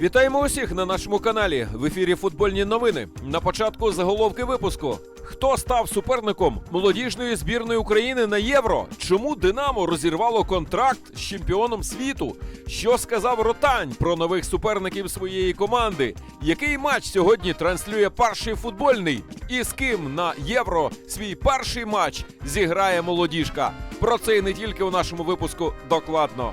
Вітаємо усіх на нашому каналі. В ефірі футбольні новини. На початку заголовки випуску. Хто став суперником молодіжної збірної України на євро? Чому Динамо розірвало контракт з чемпіоном світу? Що сказав Ротань про нових суперників своєї команди? Який матч сьогодні транслює перший футбольний? І з ким на євро свій перший матч зіграє молодіжка? Про це і не тільки у нашому випуску докладно.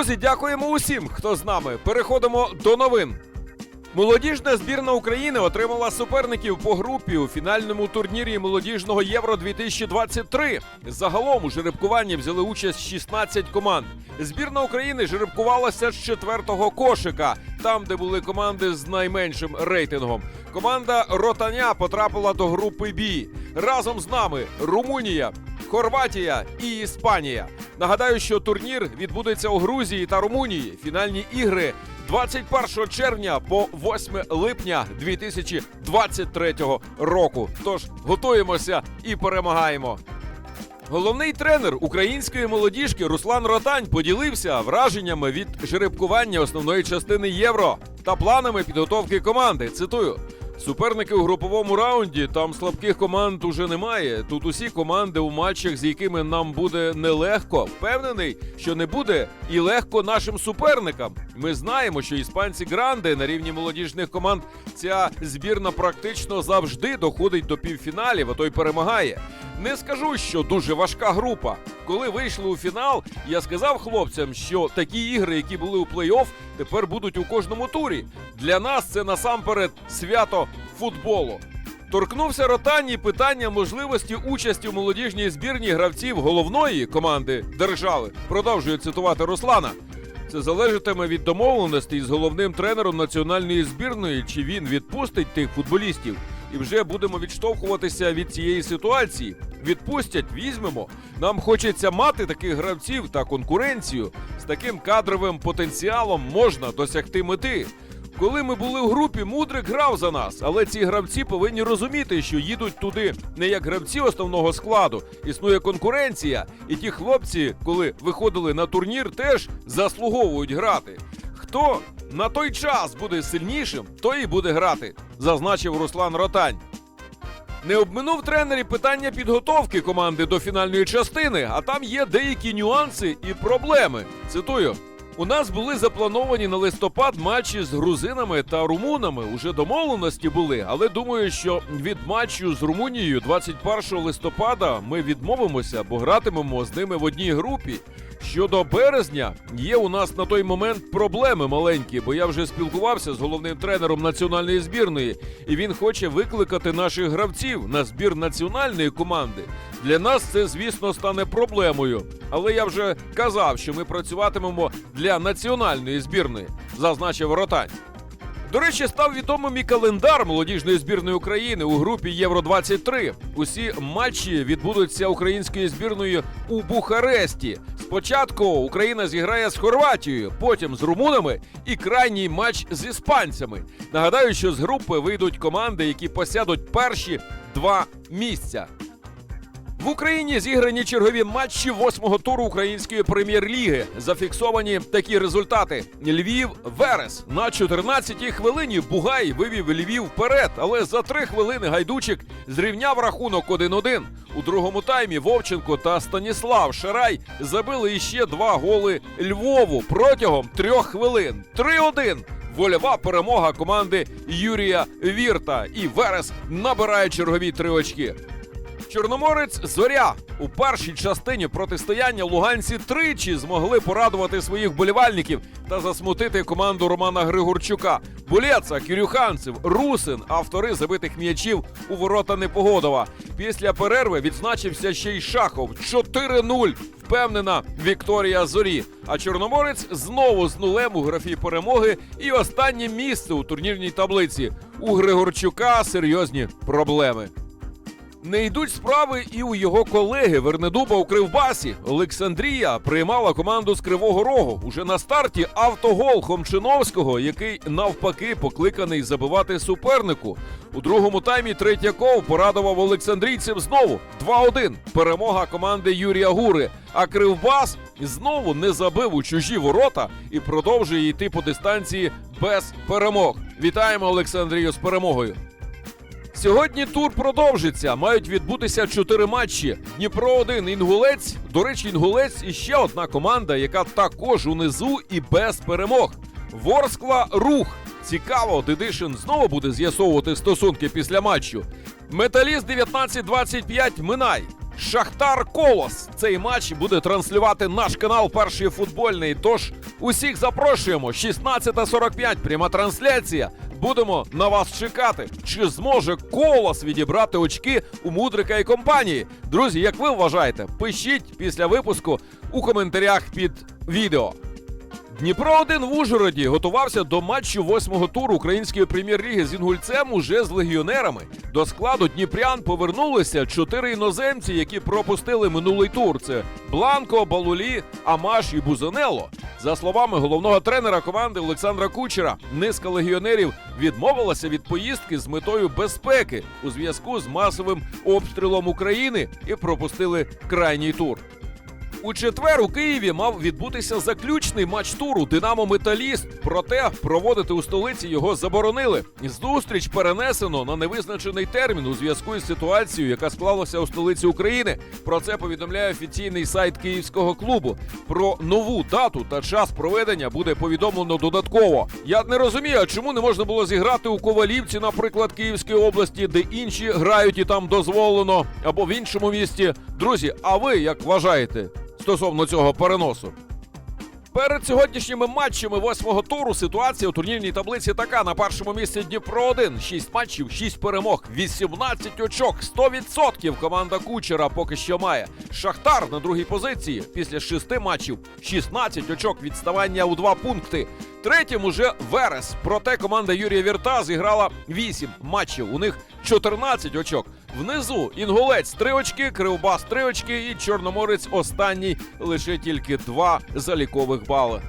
Друзі, дякуємо усім, хто з нами. Переходимо до новин. Молодіжна збірна України отримала суперників по групі у фінальному турнірі молодіжного Євро 2023. Загалом у жеребкуванні взяли участь 16 команд. Збірна України жеребкувалася з четвертого кошика, там, де були команди з найменшим рейтингом. Команда Ротаня потрапила до групи Бі. Разом з нами Румунія, Хорватія і Іспанія. Нагадаю, що турнір відбудеться у Грузії та Румунії. Фінальні ігри 21 червня по 8 липня 2023 року. Тож готуємося і перемагаємо. Головний тренер української молодіжки Руслан Ротань поділився враженнями від жеребкування основної частини євро та планами підготовки команди. Цитую. Суперники у груповому раунді там слабких команд уже немає. Тут усі команди у матчах, з якими нам буде нелегко. Впевнений, що не буде і легко нашим суперникам. Ми знаємо, що іспанці гранди на рівні молодіжних команд ця збірна практично завжди доходить до півфіналів, а то й перемагає. Не скажу, що дуже важка група. Коли вийшли у фінал, я сказав хлопцям, що такі ігри, які були у плей-офф, тепер будуть у кожному турі. Для нас це насамперед свято футболу. Торкнувся Ротані питання можливості участі в молодіжній збірні гравців головної команди держави. Продовжую цитувати Руслана. Це залежатиме від домовленостей з головним тренером національної збірної, чи він відпустить тих футболістів. І вже будемо відштовхуватися від цієї ситуації. Відпустять, візьмемо. Нам хочеться мати таких гравців та конкуренцію. З таким кадровим потенціалом можна досягти мети. Коли ми були в групі, мудрик грав за нас, але ці гравці повинні розуміти, що їдуть туди не як гравці основного складу. Існує конкуренція, і ті хлопці, коли виходили на турнір, теж заслуговують грати. Хто на той час буде сильнішим, той і буде грати, зазначив Руслан Ротань. Не обминув тренері питання підготовки команди до фінальної частини, а там є деякі нюанси і проблеми. Цитую. У нас були заплановані на листопад матчі з грузинами та румунами. Уже домовленості були, але думаю, що від матчу з Румунією 21 листопада ми відмовимося, бо гратимемо з ними в одній групі. Щодо березня, є у нас на той момент проблеми маленькі, бо я вже спілкувався з головним тренером національної збірної, і він хоче викликати наших гравців на збір національної команди. Для нас це, звісно, стане проблемою. Але я вже казав, що ми працюватимемо для національної збірної, зазначив Ротань. До речі, став відомим і календар молодіжної збірної України у групі Євро 23 Усі матчі відбудуться українською збірною у Бухаресті. Спочатку Україна зіграє з Хорватією, потім з румунами і крайній матч з іспанцями. Нагадаю, що з групи вийдуть команди, які посядуть перші два місця. В Україні зіграні чергові матчі восьмого туру української прем'єр-ліги. Зафіксовані такі результати: Львів Верес на 14-й хвилині Бугай вивів Львів вперед, але за три хвилини гайдучик зрівняв рахунок 1-1. У другому таймі Вовченко та Станіслав Шарай забили іще два голи Львову протягом трьох хвилин. 3-1. Вольова перемога команди Юрія Вірта. І Верес набирає чергові три очки. Чорноморець Зоря у першій частині протистояння луганці тричі змогли порадувати своїх болівальників та засмутити команду Романа Григорчука. Булєца, Кірюханцев, Русин, автори забитих м'ячів у ворота Непогодова. Після перерви відзначився ще й Шахов 4-0. Впевнена Вікторія Зорі. А Чорноморець знову з нулем у графі перемоги і останнє місце у турнірній таблиці. У Григорчука серйозні проблеми. Не йдуть справи і у його колеги Вернедуба у Кривбасі. Олександрія приймала команду з Кривого Рогу. Уже на старті автогол Хомчиновського, який навпаки покликаний забивати супернику. У другому таймі Третьяков порадував Олександрійців знову 2-1. Перемога команди Юрія Гури. А Кривбас знову не забив у чужі ворота і продовжує йти по дистанції без перемог. Вітаємо Олександрію з перемогою. Сьогодні тур продовжиться. Мають відбутися чотири матчі. Дніпро 1 інгулець. До речі, інгулець і ще одна команда, яка також унизу і без перемог. Ворскла рух. Цікаво, Дедишин знову буде з'ясовувати стосунки після матчу. Металіст 19-25 Минай. Шахтар Колос. Цей матч буде транслювати наш канал Перший футбольний. Тож усіх запрошуємо. 16.45 пряма трансляція. Будемо на вас чекати. Чи зможе колос відібрати очки у мудрика і компанії? Друзі, як ви вважаєте, пишіть після випуску у коментарях під відео. Дніпро 1 в Ужгороді готувався до матчу восьмого туру української прем'єр-ліги з інгульцем уже з легіонерами. До складу Дніпрян повернулися чотири іноземці, які пропустили минулий тур. Це Бланко, Балулі, Амаш і Бузанело. За словами головного тренера команди Олександра Кучера, низка легіонерів відмовилася від поїздки з метою безпеки у зв'язку з масовим обстрілом України і пропустили крайній тур. У четвер у Києві мав відбутися заключний матч туру Динамо Металіст. Проте проводити у столиці його заборонили. Зустріч перенесено на невизначений термін у зв'язку із ситуацією, яка склалася у столиці України. Про це повідомляє офіційний сайт київського клубу. Про нову дату та час проведення буде повідомлено додатково. Я не розумію, чому не можна було зіграти у Ковалівці, наприклад, Київської області, де інші грають і там дозволено, або в іншому місті. Друзі, а ви як вважаєте? Стосовно цього переносу. Перед сьогоднішніми матчами восьмого туру ситуація у турнірній таблиці така: на першому місці Дніпро 1 6 матчів, 6 перемог, 18 очок, 100% команда Кучера поки що має. Шахтар на другій позиції після 6 матчів, 16 очок відставання у 2 пункти. Третім уже Верес. Проте команда Юрія Вірта зіграла 8 матчів. У них 14 очок. Внизу інгулець 3 очки, Кривбас 3 очки і Чорноморець останній лише тільки 2 залікових бали.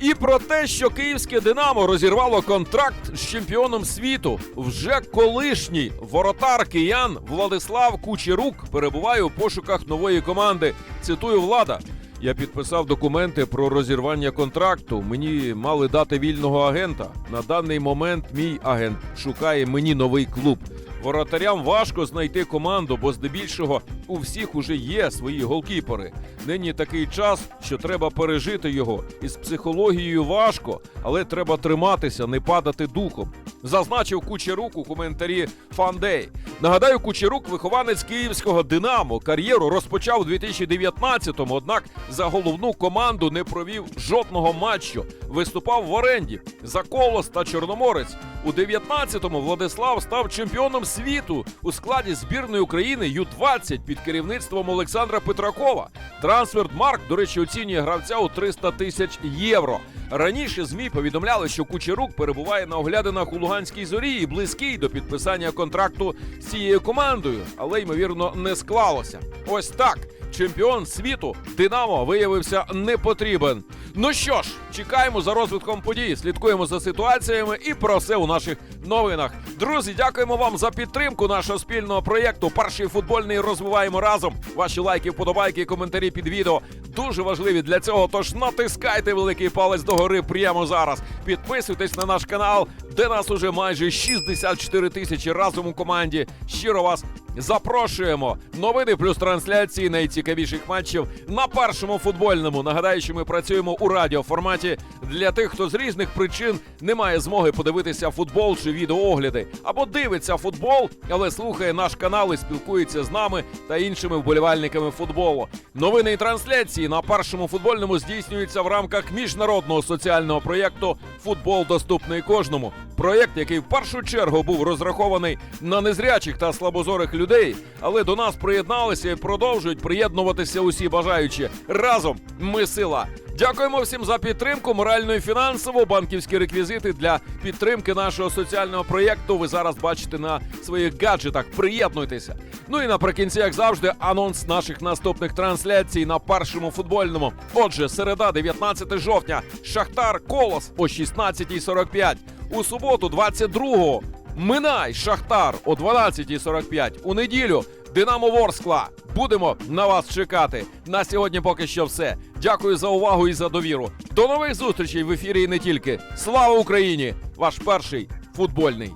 І про те, що київське Динамо розірвало контракт з чемпіоном світу. Вже колишній воротар киян Владислав Кучерук перебуває у пошуках нової команди. Цитую влада. Я підписав документи про розірвання контракту. Мені мали дати вільного агента. На даний момент мій агент шукає мені новий клуб. Воротарям важко знайти команду, бо здебільшого у всіх уже є свої голкіпери. Нині такий час, що треба пережити його. Із психологією важко, але треба триматися, не падати духом. Зазначив Кучерук у коментарі Фандей. Нагадаю, Кучерук вихованець київського Динамо. Кар'єру розпочав у 2019-му, однак за головну команду не провів жодного матчу. Виступав в оренді за колос та Чорноморець. У 19-му Владислав став чемпіоном світу у складі збірної України Ю-20 під керівництвом Олександра Петракова. Трансферт Марк, до речі, оцінює гравця у 300 тисяч євро. Раніше ЗМІ повідомляли, що Кучерук перебуває на оглядинах у Луганській зорі і близький до підписання контракту з цією командою, але ймовірно не склалося. Ось так. Чемпіон світу Динамо виявився не потрібен. Ну що ж, чекаємо за розвитком подій, слідкуємо за ситуаціями і про все у наших новинах. Друзі, дякуємо вам за підтримку нашого спільного проєкту. Перший футбольний розвиваємо разом. Ваші лайки, вподобайки, коментарі під відео дуже важливі для цього. Тож натискайте великий палець догори прямо зараз. Підписуйтесь на наш канал, де нас уже майже 64 тисячі разом у команді. Щиро вас Запрошуємо новини плюс трансляції найцікавіших матчів на першому футбольному. Нагадаю, що ми працюємо у радіоформаті для тих, хто з різних причин не має змоги подивитися футбол чи відеоогляди, або дивиться футбол, але слухає наш канал і спілкується з нами та іншими вболівальниками футболу. Новини і трансляції на першому футбольному здійснюються в рамках міжнародного соціального проєкту Футбол доступний кожному. Проєкт, який в першу чергу був розрахований на незрячих та слабозорих людей, але до нас приєдналися і продовжують приєднуватися усі бажаючі. Разом ми сила. Дякуємо всім за підтримку, морально і фінансово. Банківські реквізити для підтримки нашого соціального проєкту. Ви зараз бачите на своїх гаджетах. Приєднуйтеся. Ну і наприкінці, як завжди, анонс наших наступних трансляцій на першому футбольному. Отже, середа, 19 жовтня, Шахтар Колос о 16.45. У суботу, 22-го, Минай Шахтар о 12.45. У неділю Динамо Ворскла. Будемо на вас чекати. На сьогодні поки що все. Дякую за увагу і за довіру. До нових зустрічей в ефірі і не тільки. Слава Україні! Ваш перший футбольний.